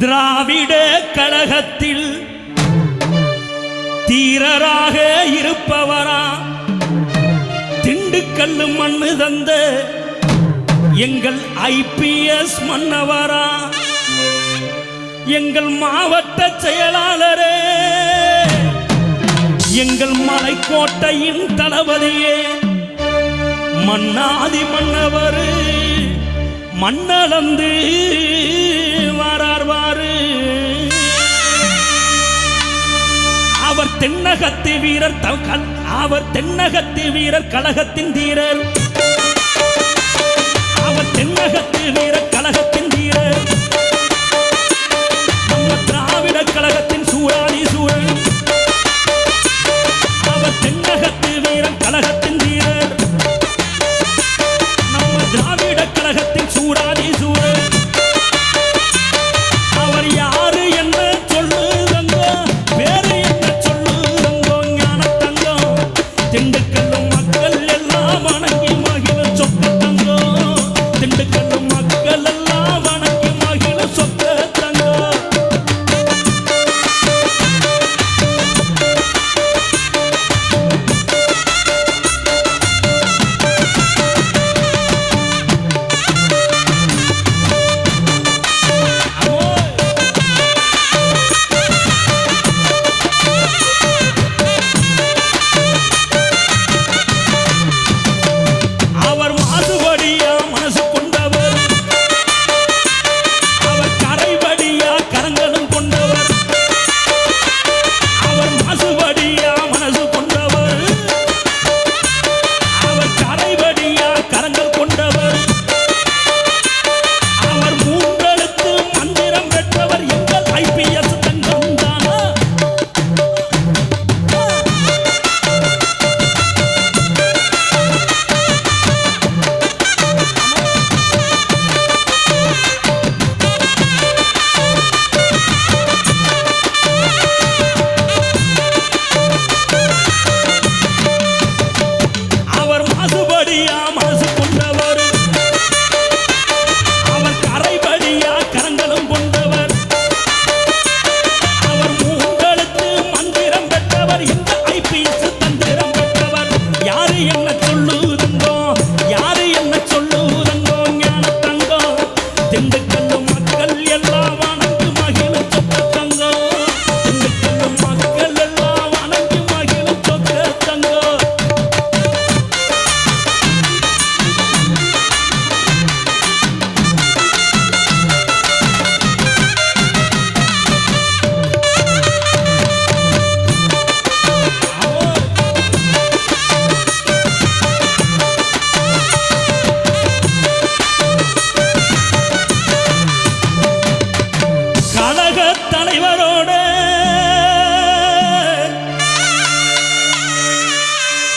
திராவிட கழகத்தில் தீரராக இருப்பவரா? திண்டுக்கல்லு மண்ணு தந்த எங்கள் ஐபிஎஸ் மன்னவரா? எங்கள் மாவட்ட செயலாளரே எங்கள் மலைக்கோட்டையின் தளபதியே மன்னாதி மன்னவர் மண்ணளந்து வாரார்வாறு. அவர் தென்னகத்து வீரர் அவர் தென்னகத்து வீரர் கழகத்தின் தீரர். அவர் தென்னகத்து வீரர் கழகத்தின் தீரர்.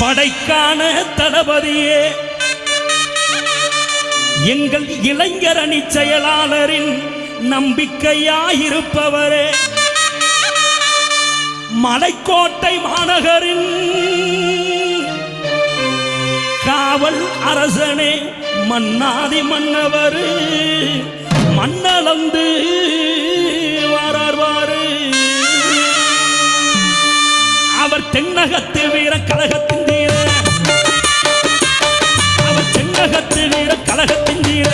படைக்கான தளபதியே. எங்கள் இளைஞர் அணி செயலாளரின் நம்பிக்கையாயிருப்பவரே. மலைக்கோட்டை மாநகரின் காவல் அரசனே மன்னாதி மன்னவர். மன்னலந்து வாரார்வாரு. அவர் தென்னகத்து வீர கழகத்தின் கழகத்தின் கழகத்தின் தீர